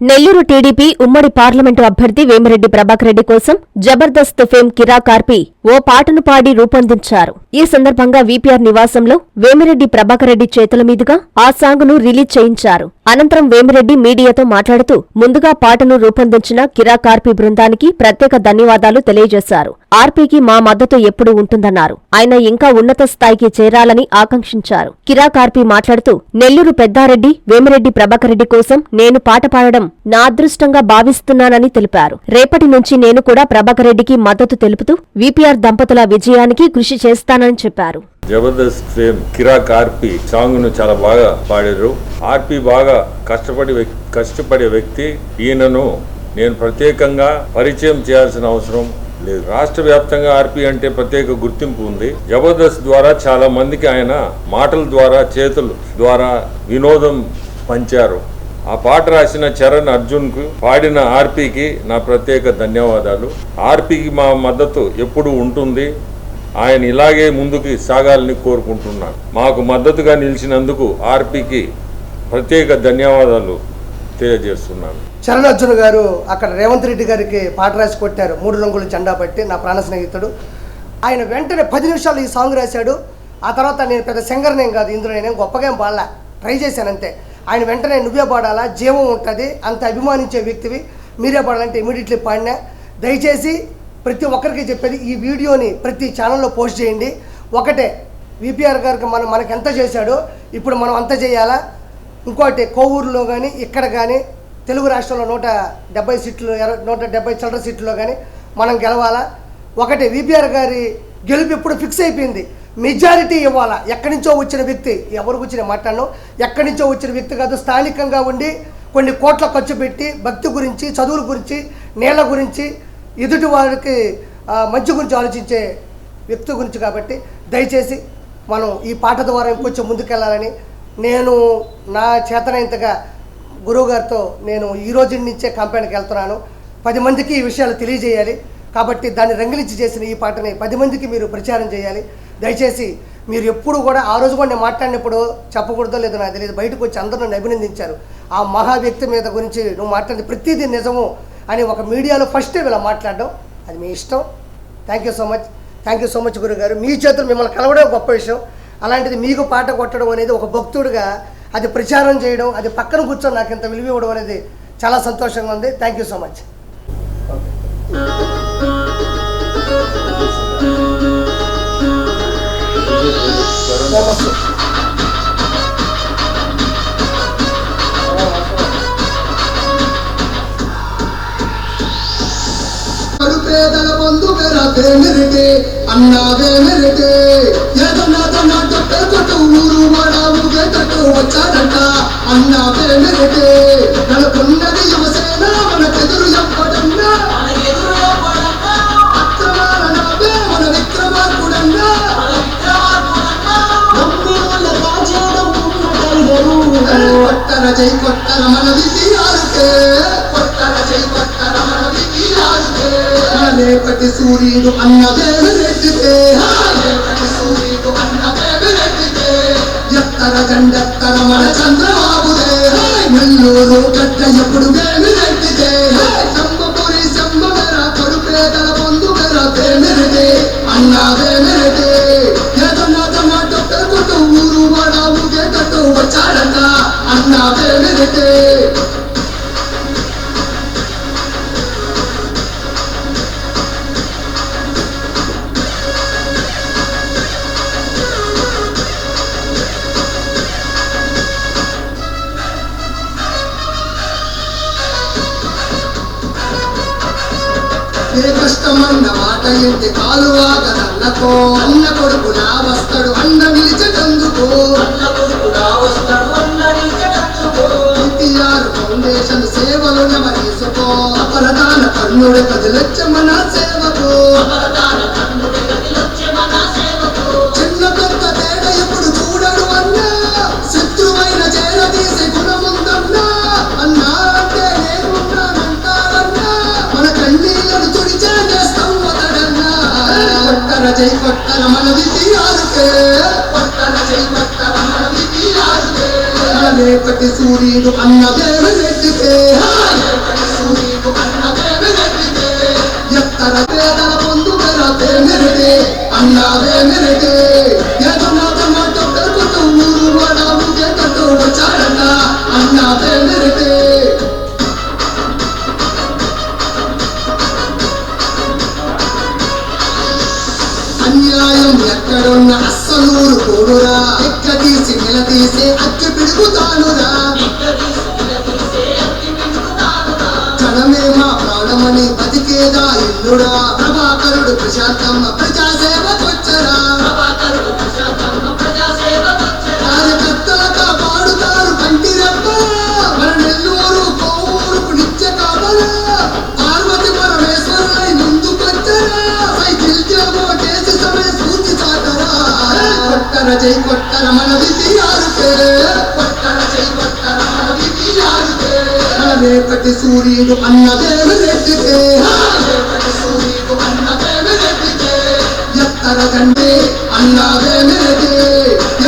Nellore TDP ఉమ్మడి parliament అభ్యర్థి వేమిరెడ్డి ప్రభాకర్ రెడ్డి కోసం జబర్దస్త్ ఫేమ్ కిరా కార్పి ఓ పాటను పాడి రూపొందించారు. ఈ సందర్భంగా వీపీఆర్ నివాసంలో వేమిరెడ్డి ప్రభాకర్ రెడ్డి చేతుల మీదుగా ఆ సాంగును రిలీజ్ చేయించారు. అనంతరం వేమిరెడ్డి మీడియాతో మాట్లాడుతూ ముందుగా పాటను రూపొందించిన కిరాకార్పి బృందానికి ప్రత్యేక ధన్యవాదాలు తెలియజేశారు. ఆర్పీకి మా మద్దతు ఎప్పుడూ ఉంటుందన్నారు. ఆయన ఇంకా ఉన్నత స్థాయికి చేరాలని ఆకాంక్షించారు. కిరాకార్పి మాట్లాడుతూ నెల్లూరు పెద్దారెడ్డి వేమిరెడ్డి ప్రభాకర్ రెడ్డి కోసం నేను పాట పాడడం నా అదృష్టంగా భావిస్తున్నానని తెలిపారు. రేపటి నుంచి నేను కూడా ప్రభాకర్ రెడ్డికి మద్దతు తెలుపుతూ వీపీఆర్ దంపతుల విజయానికి కృషి చేస్తానని చెప్పారు. జబర్దస్త్ ఫేమ్ కిరాక్ ఆర్పి సాంగ్ను చాలా బాగా పాడారు. ఆర్పి బాగా కష్టపడి కష్టపడే వ్యక్తి. ఈయనను నేను ప్రత్యేకంగా పరిచయం చేయాల్సిన అవసరం లేదు. రాష్ట్ర వ్యాప్తంగా ఆర్పి అంటే ప్రత్యేక గుర్తింపు ఉంది. జబర్దస్త్ ద్వారా చాలా మందికి ఆయన మాటల ద్వారా చేతుల ద్వారా వినోదం పంచారు. ఆ పాట రాసిన చరణ్ అర్జున్కు పాడిన ఆర్పీకి నా ప్రత్యేక ధన్యవాదాలు. ఆర్పీకి మా మద్దతు ఎప్పుడు ఉంటుంది. ఆయన ఇలాగే ముందుకు సాగాలని కోరుకుంటున్నాను. మాకు మద్దతుగా నిలిచినందుకు ఆర్పీకి ప్రత్యేక ధన్యవాదాలు తెలియజేస్తున్నాను. చరణార్జున గారు అక్కడ రేవంత్ రెడ్డి గారికి పాట రాసి కొట్టారు. మూడు రంగుల జెండా పట్టి నా ప్రాణ స్నేహితుడు. ఆయన వెంటనే పది నిమిషాలు ఈ సాంగ్ రాశాడు. ఆ తర్వాత నేను పెద్ద సింగర్నేం కాదు ఇందులో నేనేం గొప్పగా ఏం పాడలా. ట్రై చేశానంతే ఆయన వెంటనే నువ్వే పాడాలా? జీవం ఉంటుంది. అంత అభిమానించే వ్యక్తివి. మీరే పాడాలంటే ఇమీడియట్లీ పాడినా. దయచేసి ప్రతి ఒక్కరికి చెప్పేది ఈ వీడియోని ప్రతి ఛానల్లో పోస్ట్ చేయండి. ఒకటే విపిఆర్ గారికి మనం మనకి ఎంత చేశాడో ఇప్పుడు మనం అంత చేయాలా? ఇంకోటి కోవూరులో కానీ ఇక్కడ కానీ తెలుగు రాష్ట్రంలో నూట డెబ్బై సీట్లు నూట డెబ్బై చిల్లర సీట్లో కానీ మనం గెలవాలా? ఒకటి విపిఆర్ గారి గెలుపు ఇప్పుడు ఫిక్స్ అయిపోయింది. మెజారిటీ ఇవ్వాలా? ఎక్కడి నుంచో వచ్చిన వ్యక్తి ఎవరి వచ్చిన మాట్లాడను ఎక్కడి నుంచో వచ్చిన వ్యక్తి కాదు స్థానికంగా ఉండి కొన్ని కోట్ల ఖర్చు పెట్టి భక్తి గురించి చదువుల గురించి నీళ్ళ గురించి ఎదుటి వారికి మంచి గురించి ఆలోచించే వ్యక్తి గురించి కాబట్టి దయచేసి మనం ఈ పాట ద్వారా ఇంకొంచెం ముందుకెళ్ళాలని నేను నా చేతనైనంతగా గురువుగారితో నేను ఈ రోజు నుంచే కంపెనీకి వెళ్తున్నాను. పది మందికి ఈ విషయాలు తెలియజేయాలి. కాబట్టి దాన్ని రంగిలించి చేసిన ఈ పాటని పది మందికి మీరు ప్రచారం చేయాలి. దయచేసి మీరు ఎప్పుడు కూడా ఆ రోజు కూడా నేను మాట్లాడినప్పుడు చెప్పకూడదో లేదో నాకు తెలియదు. బయటకు వచ్చి అందరూ నన్ను అభినందించారు. ఆ మహా వ్యక్తి మీద గురించి నువ్వు మాట్లాడి ప్రతిదీ నిజము. అని ఒక మీడియాలో ఫస్ట్ టైం ఇలా మాట్లాడడం అది మీ ఇష్టం. Thank you so much thank you so much గురువు గారు మీ చేతులు మిమ్మల్ని కలవడం గొప్ప విషయం. అలాంటిది మీకు పాట కొట్టడం అనేది ఒక భక్తుడిగా అది ప్రచారం చేయడం అది పక్కన కూర్చొని నాకు ఇంత విలువ ఇవ్వడం అనేది చాలా సంతోషంగా ఉంది. థ్యాంక్ యూ సో మచ్ పేదల బంధు మెరతే మెరిటే అన్నావే మెరిటే ఏదన్నా కొట్టే కొట్టు ఊరు మడావుగే కట్టు వచ్చాడంట. అన్నావే మెరిటే నెలకొన్నది యువసేన మనకెదురు చెప్పడన్నా కొట్టర జై కొట్టర మన విధియారుకే లేపటి సూర్యుడు అన్న రెడ్డితే ఎత్తర జెండెత్తర మన చంద్రబాబుదే నెల్లూరు గడ్డ ఎప్పుడు వేమి రెడ్డితే శంభపురి శంభమెర కొడుపేదల పొందు మెర వేమిరెడ్డి అన్నదే మెరటే ఏదన్నా టమాటో పెరుగుతూ ఊరు మడావు ఏ మాట ఎంత కాలువా కదన్నకో అన్న కొడుకు నా వస్తాడు. అన్న నిలిచటందుకు కొట్టర జై కొట్టర మన రేపటి సూర్యుడు అన్నదేవి రెడ్డికే రేపటి సూర్యుడు రెడ్డికే ఎత్తర పేదల పొందుగల వేమిరెడ్డి అన్న అన్యాయం ఎక్కడున్న అస్సలూరు కోడురా ఎక్కదీసి నిలదీసి అక్కి పిడుగుతానురా. జనమే మా ప్రాణమని కొట్టర జై కొట్టర మన విధియారు పేరే కొట్టర జై కొట్టర మన విధియారు పేరే మన రేపటి సూర్యుడు అన్నదేవి రెడ్డికే రేపటి సూర్యుడు అన్నదేవి రెడ్డికే ఎత్తర తండ్రి అన్నదేవి రెడ్డి